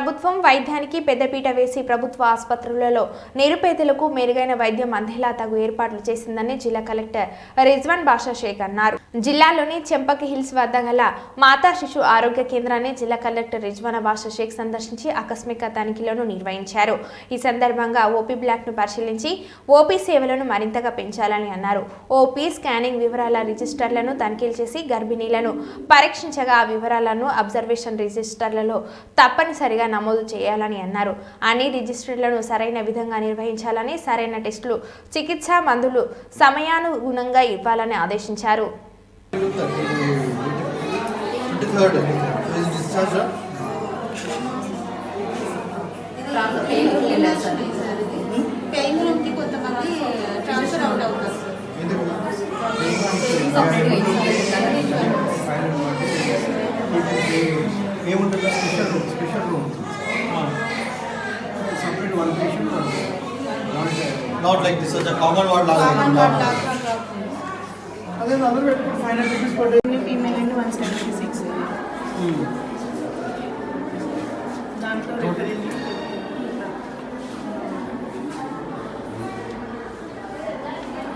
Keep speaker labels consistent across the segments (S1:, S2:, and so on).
S1: ప్రభుత్వం వైద్యానికి పెద్దపీట వేసి ప్రభుత్వ ఆసుపత్రులలో నిరుపేదలకు మెరుగైన వైద్యం అందేలా తగు ఏర్పాట్లు చేసిందని జిల్లా కలెక్టర్ రిజ్వాన్ బాషా షేక్ అన్నారు. జిల్లాలోని చెంపకి హిల్స్ వద్ద గల మాతా శిశు ఆరోగ్య కేంద్రాన్ని జిల్లా కలెక్టర్ రిజ్వాన్ బాషా షేక్ సందర్శించి ఆకస్మిక తనిఖీలను నిర్వహించారు. ఈ సందర్భంగా ఓపీ బ్లాక్ను పరిశీలించి ఓపీ సేవలను మరింతగా పెంచాలని అన్నారు. ఓపీ స్కానింగ్ వివరాల రిజిస్టర్లను తనిఖీలు చేసి గర్భిణీలను పరీక్షించగా ఆ వివరాలను అబ్జర్వేషన్ రిజిస్టర్లలో తప్పనిసరిగా నమోదు చేయాలని అన్నారు. అన్ని రిజిస్టర్లను సరైన విధంగా నిర్వహించాలని సరైన టెస్టులు చికిత్స మందులు సమయానుగుణంగా ఇవ్వాలని ఆదేశించారు.
S2: ట్రాన్స్ఫర్ అవుట్
S3: ఏముంటుంది? Special room special room.
S4: Patient or not?
S3: Not like this common ward లాగా
S2: కామన్ వార్డ్
S3: కాకుండా.
S2: లాగా కాకుండా.
S3: అదే అందరూ five hundred rupees per day
S2: female అండి వన్ సెవెంటీ సిక్స్ దాంట్లో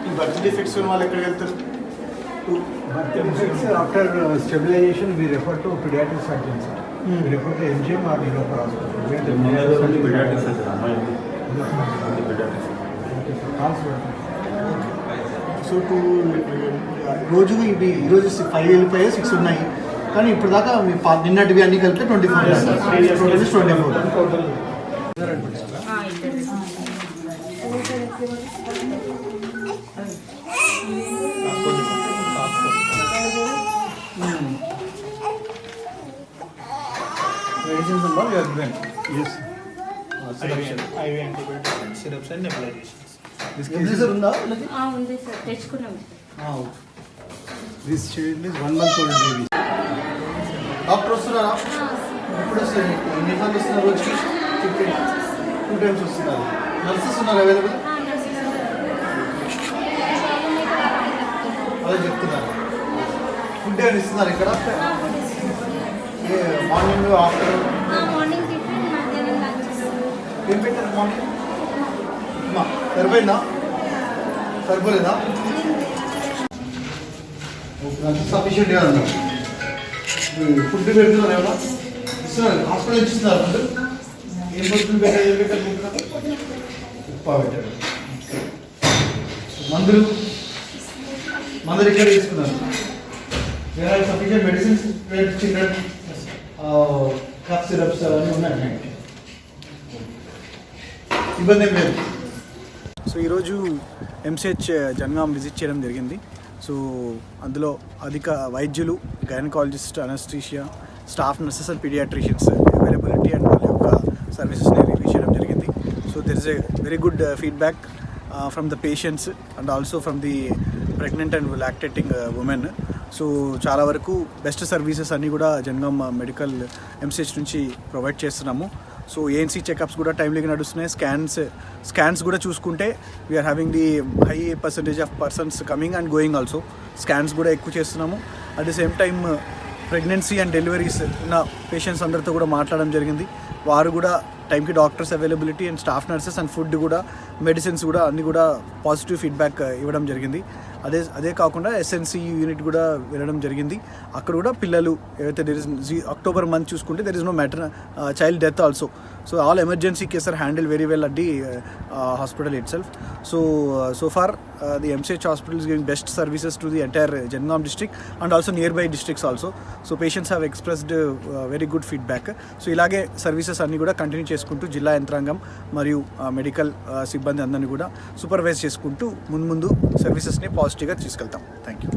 S3: ఈ బర్త్ డిఫెక్ట్స్ ఉన్న వాళ్ళు ఎక్కడికి వెళ్తారు?
S4: So
S3: hmm. uh, టూ రోజు ఇవి రోజు ఫైవ్ వెళ్ళిపోయాయి సిక్స్ ఉన్నాయి. కానీ ఇప్పుడు దాకా మీ నిన్నటివి అన్ని కలిపి twenty four twenty four Thank you. Medicines ఉందా you husband
S4: Yes.
S3: IV antibiotics syrups and nebulisations ఉందా
S5: ఉంది సార్ తెచ్చుకున్నాం.
S3: ఆ, okay.
S4: This child is one month old baby.
S3: Doctor వస్తున్నారా? ఎప్పుడు వస్తారు మీకు? ఎన్ని సార్లు వస్తున్నారు రోజుకి ఫిఫ్టీన్ టూ టైమ్స్ వస్తున్నారు. నర్సెస్ ఉన్నారు అవైలబుల్ అదే చెప్తున్నారు. ఫుడ్ ఏమైనా ఇస్తున్నారు ఇక్కడ? మార్నింగ్ ఆఫ్టర్నూన్
S5: మార్నింగ్ టిఫిన్ మధ్యాహ్నం లంచ్
S3: ఏం పెట్టారు మార్నింగ్ సరిపోయిందా? సరిపోలేదా? సఫిషియెంట్ కాదు ఫుడ్ పెడుతున్నారు ఏమన్నా ఇస్తున్నారు హాస్పిటల్ ఇస్తున్నారు ఫుడ్ ఏం ఫుడ్ పెట్టారు ఏం పెట్టారు ఉప్మా పెట్టారు. మందులు? మందులు ఇక్కడ తీసుకున్నారు? Sufficient medicines children cough syrups అవన్నీ ఉన్నాయి ఇబ్బంది ఏం లేదు.
S6: సో ఈరోజు ఎంసీహెచ్ జనగాం విజిట్ చేయడం జరిగింది. సో అందులో అధిక వైద్యులు gynaecologist anaesthesia staff nurses and paediatricians availability and వాళ్ళ యొక్క సర్వీసెస్ని రివ్యూ చేయడం జరిగింది. So there is a very good feedback from the patients and also from the pregnant and lactating women so చాలా వరకు బెస్ట్ సర్వీసెస్ అన్నీ కూడా జనగాం మెడికల్ ఎంసీహెచ్ నుంచి ప్రొవైడ్ చేస్తున్నాము. సో ఏఎన్సీ చెకప్స్ కూడా టైమ్లీగా నడుస్తున్నాయి. స్కాన్స్ స్కాన్స్ కూడా చూసుకుంటే we're having the high percentage of persons coming and going also scans కూడా ఎక్కువ చేస్తున్నాము. At the same time pregnancy and deliveries ఉన్న పేషెంట్స్ అందరితో కూడా మాట్లాడడం జరిగింది. వారు కూడా టైంకి doctors availability and staff nurses and food కూడా మెడిసిన్స్ కూడా అన్ని కూడా పాజిటివ్ ఫీడ్బ్యాక్ uh, ఇవ్వడం జరిగింది. అదే అదే కాకుండా ఎస్ఎన్సి యూనిట్ కూడా వెళ్ళడం జరిగింది. అక్కడ కూడా పిల్లలు ఏవైతే దెర్ ఇస్ అక్టోబర్ మంత్ చూసుకుంటే there is no matter child death also so all emergency case are handle very well at the hospital itself so so far the MCH hospital is giving best services to the entire Jangaon district and also nearby districts also so patients have expressed very good feedback so ఇలాగే services అన్ని కూడా continue చేసుకుంటూ జిల్లా యంత్రాంగం మరియు medical సిబ్బంది అందరినీ కూడా సూపర్వైజ్ చేసుకుంటూ ముందు ముందు సర్వీసెస్ని పాజిటివ్గా తీసుకెళ్తాం. Thank you